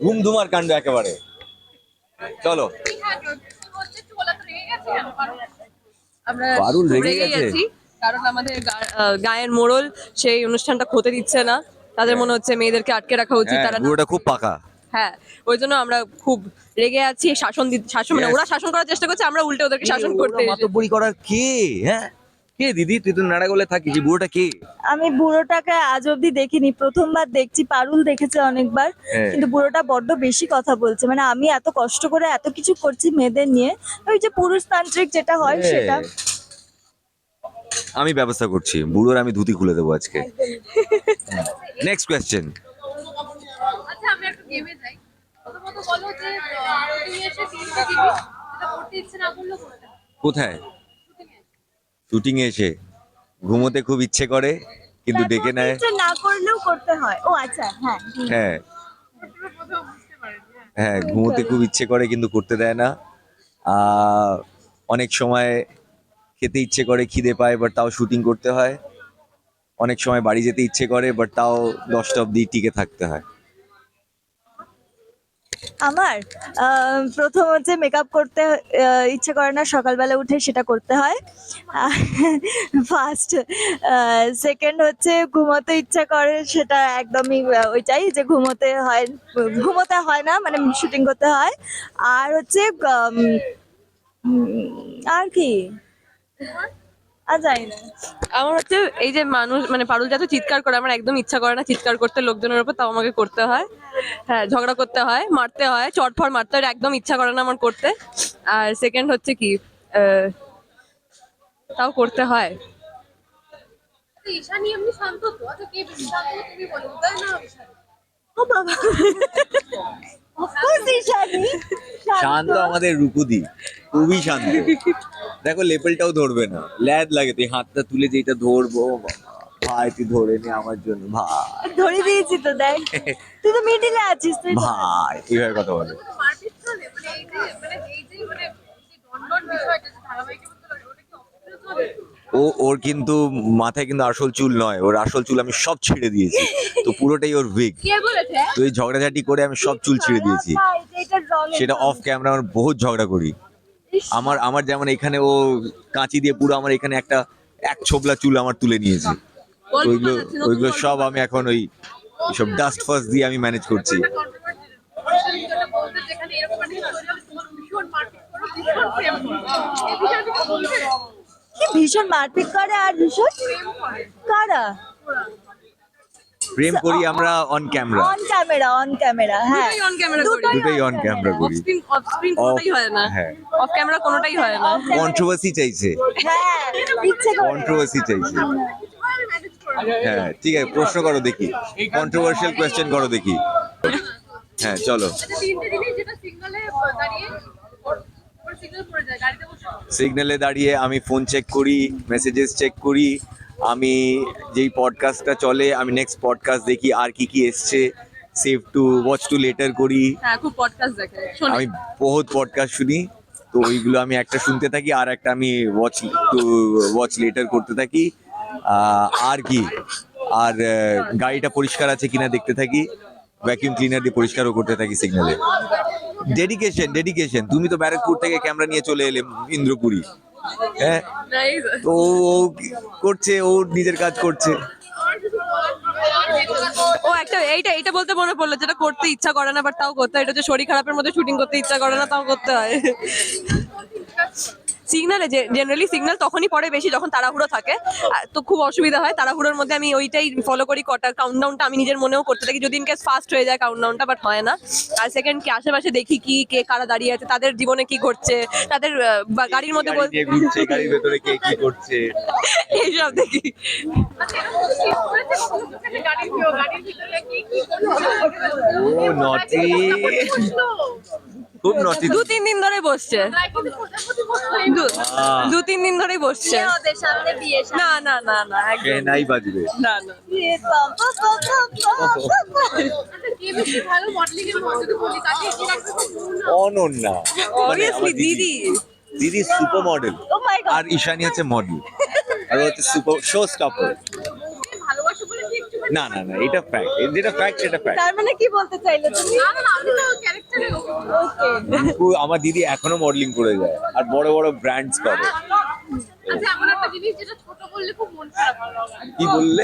ধুমধুমার কাণ্ড একেবারে। চলো। আমরা পারুল রেগে গেছে? কারণ আমাদের গায়ের মোড়ল সেই অনুষ্ঠানটা হতে দিচ্ছে না। তাদের মনে হচ্ছে মেয়েদেরকে আটকে রাখা উচিত হ্যাঁ, তারা খুব পাকা। হ্যাঁ ওই জন্য আমরা খুব রেগে আছি শাসন শাসন মানে ওরা শাসন করার চেষ্টা করছে আমরা উল্টে ওদেরকে শাসন করতে। মাতব্বরি করার কে? হ্যাঁ। কে দিদি? তুই তো নাড়াগোলে থাকিস এই বুড়োটা কে? আমি বুড়োটাকে আজ অব্দি দেখিনি প্রথমবার দেখছি পারুল দেখেছে অনেকবার হ্যাঁ। কিন্তু বুড়োটা বড্ড বেশি কথা বলছে মানে আমি এত কষ্ট করে এত কিছু করছি মেয়েদের নিয়ে ওই যে পুরুষতান্ত্রিক যেটা হয় সেটা। আমি ব্যবস্থা করছি বুড়োর আমি ধুতি খুলে দেবো আজকে। নেক্সট কোয়েশ্চেন আচ্ছা আমি একটু গেমে যাই। প্রথমত বলো যে শুটিং এসে তিনটে জিনিস যেটা করতে ইচ্ছে না করলেও করতে হয় কোথায়? শুটিং এসে ঘুমোতে খুব ইচ্ছে করে কিন্তু ডেকে নেয়। না করলেও করতে হয়। ও আচ্ছা হ্যাঁ হ্যাঁ হ্যাঁ। হ্যাঁ ঘুমোতে খুব ইচ্ছে করে কিন্তু করতে দেয় না। অনেক সময় খেতে ইচ্ছে করে খিদে পায় বাট তাও শুটিং করতে হয়। অনেক সময় বাড়ি যেতে ইচ্ছে করে বাট তাও দশটা অব্দি টিকে থাকতে হয়। আমার? প্রথম হচ্ছে মেকআপ করতে ইচ্ছে করে না সকালবেলা উঠে সেটা করতে হয়। ফার্স্ট সেকেন্ড হচ্ছে ঘুমোতে ইচ্ছা করে সেটা একদমই ওইটাই যে ঘুমোতে হয় ঘুমোতে হয় না মানে শুটিং করতে হয়। আর হচ্ছে আর কি? আর জানি না। আমার হচ্ছে এই যে মানুষ মানে পারুল যত চিৎকার করে আমার একদম ইচ্ছা করে না চিৎকার করতে লোকজনের উপর তাও আমাকে করতে হয়। হ্যাঁ ঝগড়া করতে হয় মারতে হয় চটফট মারতে হয় একদম ইচ্ছা করে না আমার করতে। আর সেকেন্ড হচ্ছে কি আহ, তাও করতে হয়। আচ্ছা, ঈশানী এমনি শান্ত তো? আচ্ছা শান্ত আমাদের রূপুদি খুবই শান্ত। দেখো লেপেলটাও ধরবে না। ল্যাদ লাগে তুই হাতটা তুলে যেটা ধরবো ভাই তুই ধরে নে আমার জন্য ভাই। ধরে দিয়েছি তো দেখ। তুই তো মিডিলে আছিস তুই ভাই এইভাবে কথা বলে। মানে এই যে মানে এই যে মানে ও ওর কিন্তু মাথায় কিন্তু আসল চুল নয় ওর আসল চুল আমি সব ছেড়ে দিয়েছি। তো পুরোটাই ওর উইক কে তো এই ঝগড়াঝাটি করে আমি সব চুল ছিঁড়ে দিয়েছি। ভাই, এটা wrong সেটা অফ ক্যামেরা আমার বহুত ঝগড়া করি। আমার আমার যেমন এখানে ও কাঁচি দিয়ে পুরো আমার এখানে একটা এক ছোবলা চুল আমার তুলে নিয়েছে। ওইগুলো ওইগুলো সব আমি এখন ওই সব ডাস্ট ফাস্ট দিয়ে আমি ম্যানেজ করছি। ভীষণ মারপিট করো, আর ভীষণ? করে। প্রেম করি আমরা on camera on camera on camera হ্যাঁ। দুটোই অন ক্যামেরা করি। দুটোই অন ক্যামেরা অফ করি। স্ক্রিন অফ স্ক্রিন কোনোটাই হয় না। হ্যাঁ। অফ ক্যামেরা কোনোটাই হয় না। কন্ট্রোভার্সি চাইছে। হ্যাঁ ইচ্ছে করে। কন্ট্রোভার্সি চাইছে। করো। হ্যাঁ ঠিক আছে প্রশ্ন করো দেখি। কন্ট্রোভার্সিয়াল কোয়েশ্চেন করো দেখি। হ্যাঁ চলো। আচ্ছা, সিগনালে দাঁড়িয়ে সিগন্যাল পড়ে যায় গাড়িতে বসে। সিগন্যালে দাঁড়িয়ে আমি ফোন চেক করি মেসেজেস চেক করি আমি যেই পডকাস্টটা চলে আমি নেক্সট পডকাস্ট দেখি আর কি কি এসছে। Save to watch to later করি। হ্যাঁ খুব পডকাস্ট দেখে। শোনে আমি বহুত পডকাস্ট শুনি তো ওইগুলো আমি একটা শুনতে থাকি আর একটা আমি ওয়াচ টু ওয়াচ লেটার করতে থাকি। আর কি? আর গাড়িটা পরিষ্কার আছে কিনা দেখতে থাকি ভ্যাকিউম ক্লিনার দিয়ে পরিষ্কারও করতে থাকি সিগন্যালে ডেডিকেশন ডেডিকেশন তুমি তো ব্যারাকপুর থেকে ক্যামেরা নিয়ে চলে এলে ইন্দ্রপুরি। হ্যাঁ। তো ও ও করছে ও নিজের কাজ করছে। ও একটা এইটা এটা বলতে মনে পড়ল যেটা করতে ইচ্ছা করে না বাট তাও করতে হয়। এটা হচ্ছে শরীর খারাপের মধ্যে শুটিং করতে ইচ্ছা করে না তাও করতে হয়। সিগনালে জেনারেলি সিগনাল তখনই পড়ে বেশি যখন তাড়াহুড়ো থাকে। আর তো খুব অসুবিধা হয় তাড়াহুড়োর মধ্যে। আমি ওইটাই ফলো করি কটা কাউন্টডাউনটা আমি নিজের মনেও করতে থাকি। যদি ইনকেস ফাস্ট হয়ে যায় কাউন্টডাউনটা বাট হয় না। আর সেকেন্ড কি আশেপাশে দেখি কি কে কারা দাঁড়িয়ে আছে তাদের জীবনে কি ঘটছে তাদের বা গাড়ির মধ্যে গাড়ি বল- নিয়ে ঘুরছে গাড়ির ভেতরে কে কি করছে? এইসব দেখি? ও নটি। খুব নটি দু তিন দিন ধরে বসছে। দু- দু তিন দিন ধরেই বসছে। না না না না নাই বাজবে। না না। আচ্ছা? অনন্যা। মানে অবভিয়াসলি দিদি। দিদি। Super model Oh. আর ঈশানি হচ্ছে মডেল আর হচ্ছে সুপার শো স্টপার ভালোবাসো বলে না না না এটা ফ্যাক্ট যেটা ফ্যাক্ট সেটা ফ্যাক্ট তার মানে কি বলতে চাইলে তুমি? না না আমি তো ক্যারেক্টারে ওকে আমার দিদি এখনও মডেলিং করে যায় আর বড় বড় ব্র্যান্ডস করে। আচ্ছা এমন একটা জিনিস যেটা ছোট বললে খুব মন খারাপ কি বললে?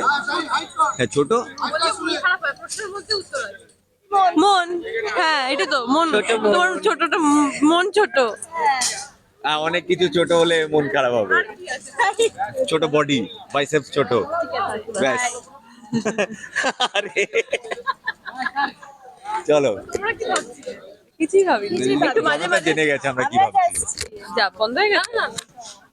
হ্যাঁ ছোট? মন খারাপ হয় প্রশ্নের মধ্যে উত্তর আছে। মন। হ্যাঁ এটা তো মন। তোমার ছোটটা মন ছোট। অনেক কিছু ছোট হলে মন খারাপ হবে। ছোট বডি বাইসেপস ছোট। ব্যাস। আরে। চলো। তোমরা কি ভাবছিলে? কিছুই ভাবিনি। মাঝে মাঝে জেনে গেছে আমরা কি ভাবছি। যা বন্ধ হয়ে গেছে? না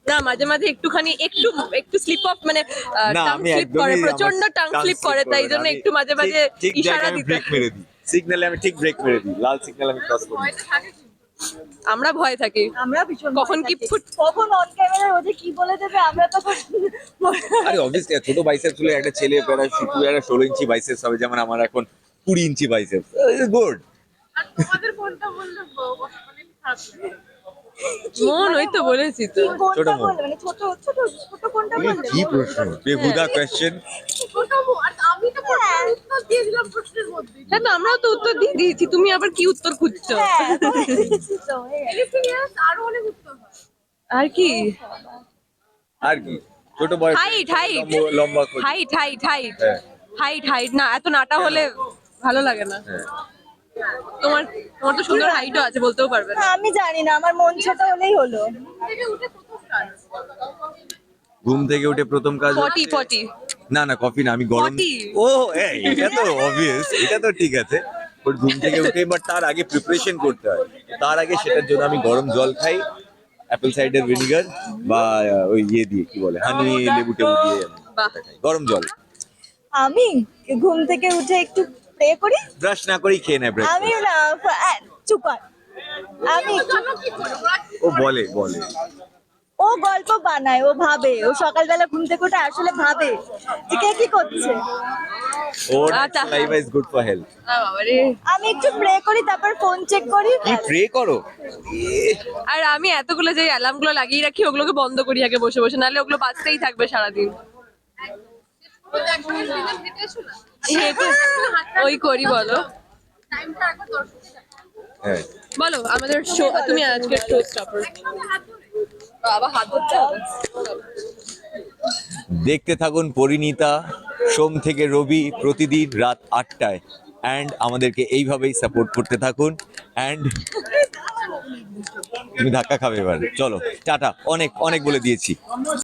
না। মাঝে মাঝে একটুখানি একটু একটু স্লিপ অফ মানে না টাং আমি স্লিপ করে প্রচণ্ড টাং স্লিপ করে তাই জন্য একটু মাঝে মাঝে ইশারা দিতে ব্রেক মেরে দিই। সিগন্যালে আমি ঠিক ব্রেক মেরে দিই। লাল সিগন্যাল আমি ক্রস করি আমরা ভয় থাকি। আমরা ভীষণ কখন কি ফুট- কখন অন ক্যামেরা ও যে কি বলে দেবে আমরা তো আরে অবভিয়াসলি ছোট বাইসেপস হলে একটা ছেলে প্রায় শুধু একটা ষোলো ইঞ্চি বাইসেপস হবে যেমন আমার এখন কুড়ি ইঞ্চি বাইসেপস গুড আর তোমাদের কোনটা বললে মানে মন ওই তো বলেছি তো। ছোট মন। মানে ছোট ছোট ছোট কোনটা বলবে কি প্রশ্ন? বেহুদা কোয়েশ্চেন হ্যাঁ তো আমরাও তো উত্তর দিয়ে দিয়েছি তুমি আবার কি উত্তর খুঁজছো? হ্যাঁ এই আর কি। আরও অনেক উত্তর হয়। আর কি? ছোট বয়স Height, height. লম্বা হাইট হাইট হাইট হ্যাঁ। হাইট হাইট না এত নাটা হলে ভালো লাগে না। হ্যাঁ। তোমার তোমার তো সুন্দর হাইটও আছে বলতেও পারবে না। আমি জানি না আমার মন ছোট হলেই হলো। ঘুম থেকে উঠে প্রথম কাজ ফর্টি ফর্টি না না কফি না আমি গরম? ও এই, এটা তো অবভিয়াস এটা তো ঠিক আছে। বাট ঘুম থেকে উঠে বাট তার আগে প্রিপারেশন করতে হয়। তার আগে সেটার জন্য আমি গরম জল খাই অ্যাপেল সাইডার ভিনিগার বা ওই ইয়ে দিয়ে কি বলে হানি লেবু টেবু দিয়ে। গরম জল। আমি ঘুম থেকে উঠে একটু প্রে করি? ব্রাশ না করেই খেয়ে নেয় ব্রেকফাস্ট আমি না চুপ আমি করে ওরা ও বলে বলে। ও গল্প বানায় ও ভাবে। ও সকালবেলা ঘুম থেকে উঠে আসলে ভাবে যে কে কি করছে। ওর আচ্ছা। Life is good for health আমি একটু প্রে করি তারপর ফোন চেক করি কি প্রে করো? আর আমি এতগুলো যে অ্যালার্মগুলো লাগিয়ে রাখি ওগুলোকে বন্ধ করি আগে বসে বসে নাহলে ওগুলো বাজতেই থাকবে সারাদিন। হেঁটে- ওই করি বলো। হ্যাঁ। বলো আমাদের শো তুমি আজকে শো স্টপার দেখতে থাকুন পরিণীতা, সোম থেকে রবি প্রতিদিন রাত আটটায়। অ্যান্ড আমাদেরকে এইভাবেই সাপোর্ট করতে থাকুন। অ্যান্ড তুমি ধাক্কা খাবে এবার। চলো, টাটা, অনেক অনেক বলে দিয়েছি।